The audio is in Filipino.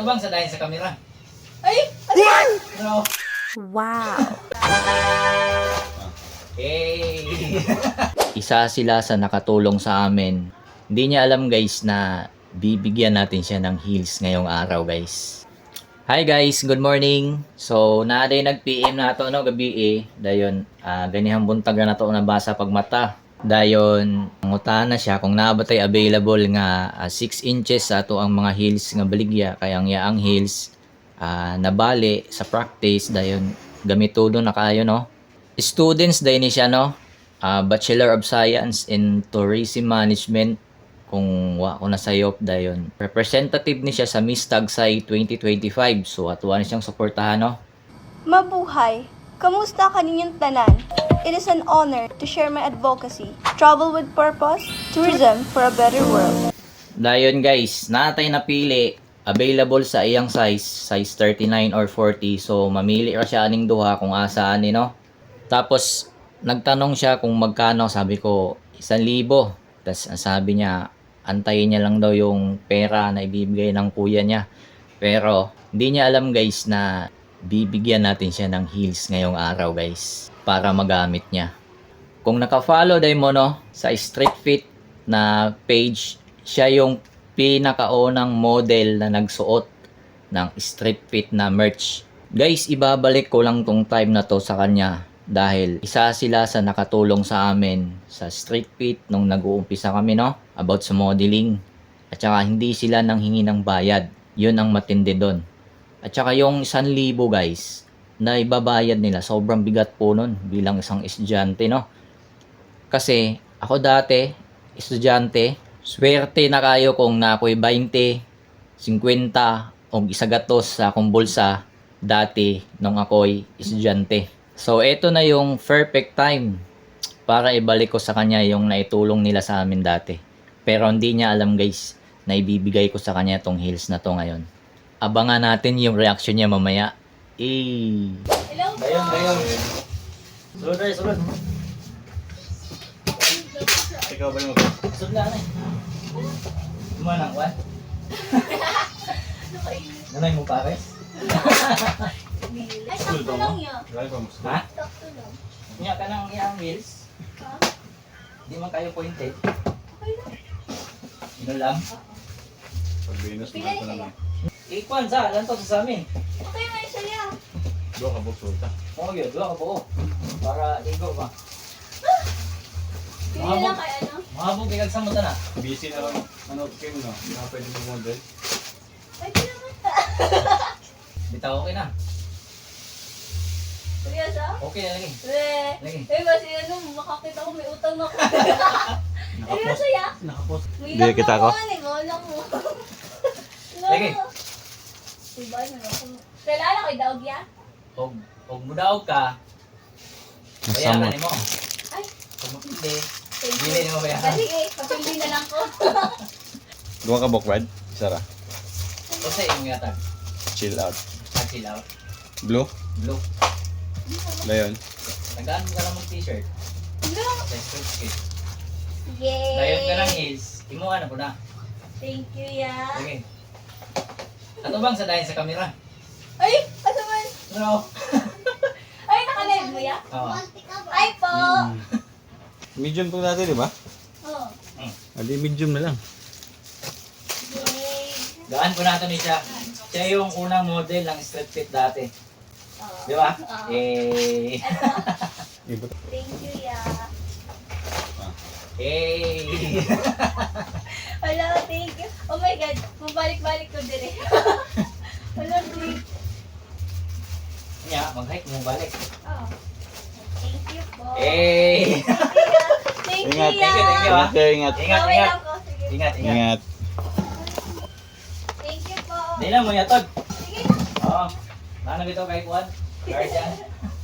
Ato bang sa dahil sa kamera? Ay! Ano? Wow. Hey! Isa sila sa nakatulong sa amin. Hindi niya alam guys na bibigyan natin siya ng heels ngayong araw guys. Hi guys, good morning. So, naaday nag-PM na to no gabi eh. Dayon, ah ganihang buntag na to nabasa pag mata. Dayon, ngutahan na siya kung nabatay available nga 6 inches sa ato ang mga heels nga baligya kaya ang yaang heels ah nabali sa practice dayon gamitudo na kayo no. Students din ni siya no. Ah, Bachelor of Science in Tourism Management kung wa ko na sayop dayon. Representative ni siya sa Miss Tagsay 2025. So atuwa ni siyang suportahan no. Mabuhay! Kamusta kaninyong tanan? It is an honor to share my advocacy. Travel with purpose, tourism for a better world. Dayon guys, natay napili available sa iyang size, size 39 or 40. So mamili ra siya aning duha kung asaan ni no. Tapos nagtanong siya kung magkano, sabi ko 1,000. Tapos sabi niya, antayin niya lang daw yung pera na ibibigay ng kuya niya. Pero hindi niya alam guys na bibigyan natin siya ng heels ngayong araw guys para magamit niya. Kung naka-follow day mo no sa Street Fit na page, siya yung pinakaunang model na nagsuot ng Street Fit na merch. Guys, ibabalik ko lang tong time na to sa kanya dahil isa sila sa nakatulong sa amin sa Street Fit nung nag-uumpisa kami no about sa modeling. At saka hindi sila nang hingi ng bayad. Yun ang matindi doon. At saka yung 1,000 guys na ibabayad nila sobrang bigat po nun bilang isang estudyante no. Kasi ako dati estudyante, swerte na kayo kung na ako'y 20, 50 o isagatos sa akong bulsa dati nung ako'y estudyante. So ito na yung perfect time para ibalik ko sa kanya yung naitulong nila sa amin dati. Pero hindi niya alam guys na ibibigay ko sa kanya tong heels na to ngayon. Abangan natin yung reaction niya mamaya. Eh. Hello po! Ayun, ayun. Sulod tayo, sulod. Ikaw ba yung Sulod na, anay. Kumanang, what? Nanay mo pa, guys? Ay, sakto lang mo. Ha? Sakto lang. Niya ka ng iyang wheels? Ha? Di man kayo pointed. Okay lang. Ino lang. Pag Venus, Pila ko siya. naman. Ikuan sa, lang to sa amin. Okay nga yung saya. Doon ka buksulta. Oo, yun. Doon ka po. Para ligo ba? Pili Mabog. lang kay ano. Mahabog kay sa muta na. Busy na lang. Ano, Kim, no? Hindi ka pwede mag-model. Ay, kailangan. Bitaw okay na. Seryoso? Okay na lagi. Eh, Lagi. eh kasi ano, makakita ko may utang ako. Ay, masaya. Nakapost. May Hindi, kita ko. Ano, eh, wala mo. Lagi. Diba, ano ako? Kailangan kay Daog ya? Pag, pag mudaog ka, bayaran mo. Ay, hindi, thank hindi you. mo bayaran. Ah, sige, papili na lang ko. Doon ka bukwad? Sara. Kasi yung yatag. Chill out. Chill out. Blue? Blue. Layon. Nagaan mo ka lang mag-t-shirt. No. Sa skirt skit. Yay! Dayon ka lang heels. Imuha na po na. Thank you, ya. Sige. Ato bang sa dahil sa kamera? Ay, ano man? No. Ay, nakalive mo, ya? Oo. Ay po! Medium po natin, di ba? Oh. Adi, medium na lang. Gaan ko nato ni siya. Siya yung unang model ng street fit dati. Oh. Di ba? Oo. Eh. Thank you, ya. Eh. Hello, thank you. Oh my God, mabalik-balik ko din eh. Hello, sweet. Nya, mag-hike mo balik. Oh. Thank you po. Eh. Thank you, Ingat, thank you, thank you, ah. Ingat kayo, ingat. Ingat, ingat. Ingat, ingat. Ingat. Thank you po. Di na mo yatod. Sige. Oo. Nana bitaw kay Kuan. Guardian.